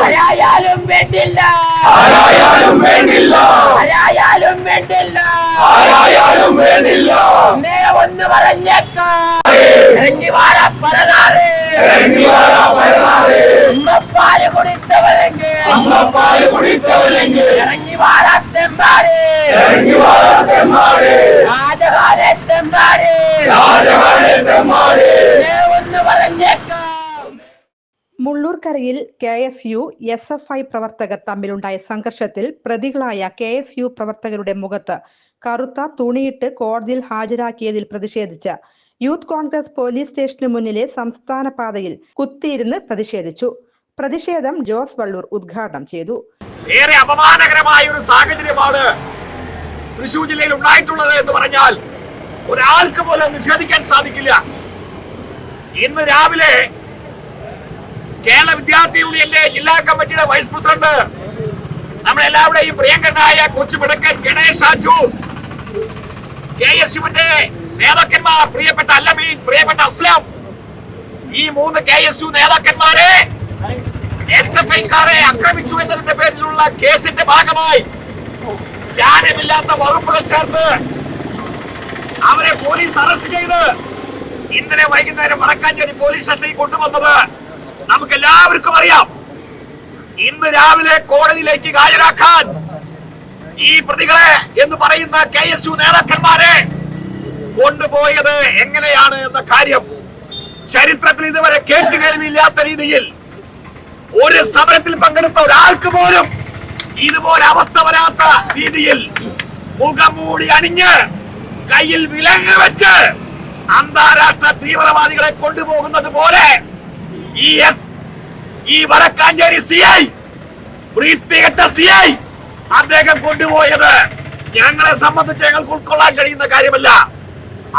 ആരായാലും വേണ്ടില്ല! ആരായാലും വേണ്ടില്ല ആരായാലും വേണ്ടില്ല ഒന്നേ ഒന്ന് പറഞ്ഞേക്കാം ഇറങ്ങി വാഴ പലനാറ് ഇറങ്ങി വാടാ പരനാറ് ഉമ്മപ്പാൽ കുടിച്ചവരെങ്കിൽ. അമ്മപ്പാൽ കുടിച്ചവരെങ്കിൽ. ഇറങ്ങി വാഴ തെമ്പാട് ഇറങ്ങി വാടാ തെമ്മാടി രാജകാലെ തെമ്പാട് ഷാജഹാനെ തെമ്മാടി ഒന്നേ ഒന്ന് പറഞ്ഞേക്കാം. മുള്ളൂർക്കരയിൽ K S U S F I പ്രവർത്തകർ തമ്മിലുണ്ടായ സംഘർഷത്തിൽ പ്രതികളായ കെ എസ് യു പ്രവർത്തകരുടെ മുഖത്ത് കറുത്ത തുണിയിട്ട് കോടതിയിൽ ഹാജരാക്കിയതിൽ പ്രതിഷേധിച്ച് യൂത്ത് കോൺഗ്രസ് പോലീസ് സ്റ്റേഷന് മുന്നിലെ സംസ്ഥാന പാതയിൽ കുത്തിയിരുന്ന് പ്രതിഷേധിച്ചു. പ്രതിഷേധം ജോസ് വള്ളൂർ ഉദ്ഘാടനം ചെയ്തു. ഏറെ അപമാനകരമായ ഒരു സാഹചര്യമാണ് തൃശൂർ ജില്ലയിൽ ഉണ്ടായിട്ടുള്ളത് എന്ന് പറഞ്ഞാൽ ഒരാൾക്ക് പോലും നിഷേധിക്കാൻ സാധിക്കില്ല. ഇന്ന് രാവിലെ കേരള വിദ്യാർത്ഥി യൂണിയന്റെ ജില്ലാ കമ്മിറ്റിയുടെ വൈസ് പ്രസിഡന്റ് നമ്മളെല്ലാവരുടെയും പ്രിയങ്കരനായ കൊച്ചു പിടക്കൻ ഗണേഷ് ആജു കെ എസ് യുവിന്റെ നേതാക്കന്മാർ പ്രിയപ്പെട്ട അല്ലമീൻ പ്രിയപ്പെട്ട അസ്ലം ഈ മൂന്ന് കെ എസ് യു നേതാക്കന്മാരെ എസ് എഫ് ഐക്കാരെ ആക്രമിച്ചു എന്നതിന്റെ പേരിലുള്ള കേസിന്റെ ഭാഗമായി ജാനമില്ലാത്ത വകുപ്പുകൾ ചേർത്ത് അവരെ പോലീസ് അറസ്റ്റ് ചെയ്ത് ഇന്നലെ വൈകുന്നേരം വടക്കാഞ്ചേരി പോലീസ് സ്റ്റേഷനിൽ കൊണ്ടുവന്നത് നമുക്ക് എല്ലാവർക്കും അറിയാം. ഇന്ന് രാവിലെ കോടതിയിലേക്ക് ഹാജരാക്കാൻ ഈ പ്രതികളെ എന്ന് പറയുന്ന കെ എസ് യു നേതാക്കന്മാരെ കൊണ്ടുപോയത് എങ്ങനെയാണ് എന്ന കാര്യം ചരിത്രത്തിൽ ഇതുവരെ കേട്ടുകേൾവിയില്ലാത്ത രീതിയിൽ ഒരു സമരത്തിൽ പങ്കെടുത്ത ഒരാൾക്ക് പോലും ഇതുപോലെ അവസ്ഥ വരാത്ത രീതിയിൽ മുഖമൂടി അണിഞ്ഞ് കയ്യിൽ വിലങ്ങ് വെച്ച് അന്താരാഷ്ട്ര തീവ്രവാദികളെ കൊണ്ടുപോകുന്നത് പോലെ ഈ എസ് ഈ വടക്കാഞ്ചേരി സി ഐ വൃത്തികെട്ട സി ഐ അദ്ദേഹം കൊണ്ടുപോയത് ഞങ്ങളെ സംബന്ധിച്ച് ഞങ്ങൾക്ക് ഉൾക്കൊള്ളാൻ കഴിയുന്ന കാര്യമല്ല.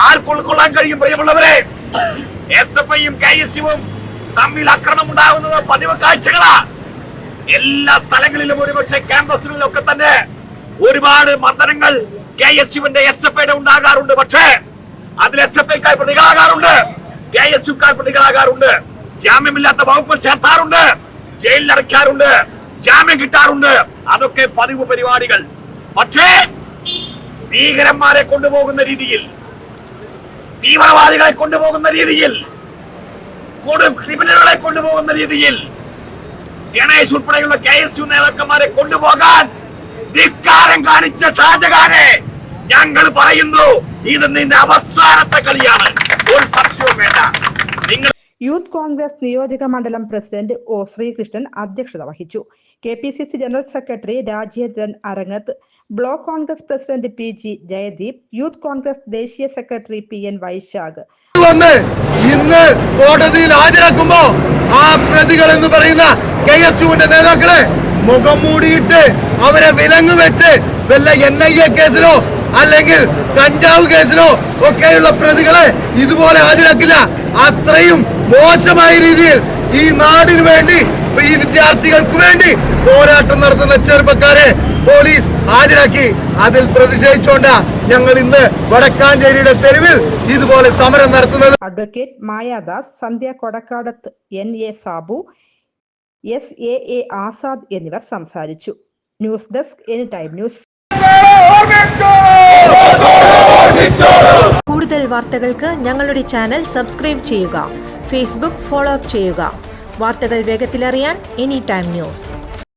ആർക്ക് ഉൾക്കൊള്ളാൻ കഴിയും പ്രിയമുള്ളവരെ? എസ് എഫ് ഐയും കെ എസ് യുവും തമ്മിൽ അക്രമം ഉണ്ടാകുന്നത് പതിവ് കാഴ്ചകളാ. എല്ലാ സ്ഥലങ്ങളിലും ഒരുപക്ഷെ ക്യാമ്പസുകളിലൊക്കെ തന്നെ ഒരുപാട് മർദ്ദനങ്ങൾ കെ എസ് യുവിന്റെ എസ് എഫ് ഐയുടെ ഉണ്ടാകാറുണ്ട്. പക്ഷേ അതിൽ എസ് എഫ് ഐക്കാർ പ്രതികളാകാറുണ്ട്. കെ എസ് യുക്കാർ പ്രതികളാകാറുണ്ട്. ജാമ്യമില്ലാത്ത വകുപ്പ് ചേർത്താറുണ്ട്. ജയിലിൽ അടയ്ക്കാറുണ്ട്. ജാമ്യം കിട്ടാറുണ്ട്. അതൊക്കെ പതിവ് പരിപാടികൾ. പക്ഷേ ഭീകരന്മാരെ കൊണ്ടുപോകുന്ന രീതിയിൽ തീവ്രവാദികളെ കൊണ്ടുപോകുന്ന രീതിയിൽ കൊടും ക്രിമിനലുകളെ കൊണ്ടുപോകുന്ന രീതിയിൽ ഗണേഷ് ഉൾപ്പെടെയുള്ള കെ എസ് യു നേതാക്കന്മാരെ കൊണ്ടുപോകാൻ ധിക്കാരം കാണിച്ച ഷാജഹാനെ ഞങ്ങൾ പറയുന്നു ഇത് നിന്റെ അവസാനത്തെ കളിയാണ്. ഒരു സംശയവും വേണ്ട. നിങ്ങൾ യൂത്ത് കോൺഗ്രസ് നിയോജക മണ്ഡലം പ്രസിഡന്റ് ഒ ശ്രീകൃഷ്ണൻ അധ്യക്ഷത വഹിച്ചു. K P C C general secretary Rajendran Arangath block Congress president P G Jayadeep youth Congress ദേശീയ സെക്രട്ടറി പി എൻ വൈശാഖ് വന്ന് ഇന്ന് കോടതിയിൽ ഹാജരാക്കുമ്പോ ആ പ്രതികൾ എന്ന് പറയുന്ന കെ എസ് യുവിന്റെ നേതാക്കളെ മുഖം മൂടിയിട്ട് അവരെ വിലങ്ങ് വെച്ച് വല്ല എൻ ഐ എ കേസിലോ അല്ലെങ്കിൽ കഞ്ചാവ് കേസിലോ ഒക്കെയുള്ള പ്രതികളെ ഇതുപോലെ ഹാജരാക്കില്ല. അത്രയും മോശമായ രീതിയിൽ ഈ നാടിനു വേണ്ടി ഈ വിദ്യാർത്ഥികൾക്ക് വേണ്ടി പോരാട്ടം നടത്തുന്ന ചെറുപ്പക്കാരെ പോലീസ് ഹാജരാക്കി. അതിൽ പ്രതിഷേധിച്ചുകൊണ്ട് ഞങ്ങൾ ഇന്ന് വടക്കാഞ്ചേരിയുടെ തെരുവിൽ ഇതുപോലെ സമരം നടത്തുന്നത്. Advocate Mayadas Sandhya Kodakkadath N A Sabu S A A Azad എന്നിവർ സംസാരിച്ചു. News desk any time news കൂടുതൽ വാർത്തകൾക്ക് ഞങ്ങളുടെ ചാനൽ സബ്സ്ക്രൈബ് ചെയ്യുക. ഫേസ്ബുക്ക് ഫോളോ അപ്പ് ചെയ്യുക. വാർത്തകൾ വേഗത്തിലറിയാൻ എനി ടൈം ന്യൂസ്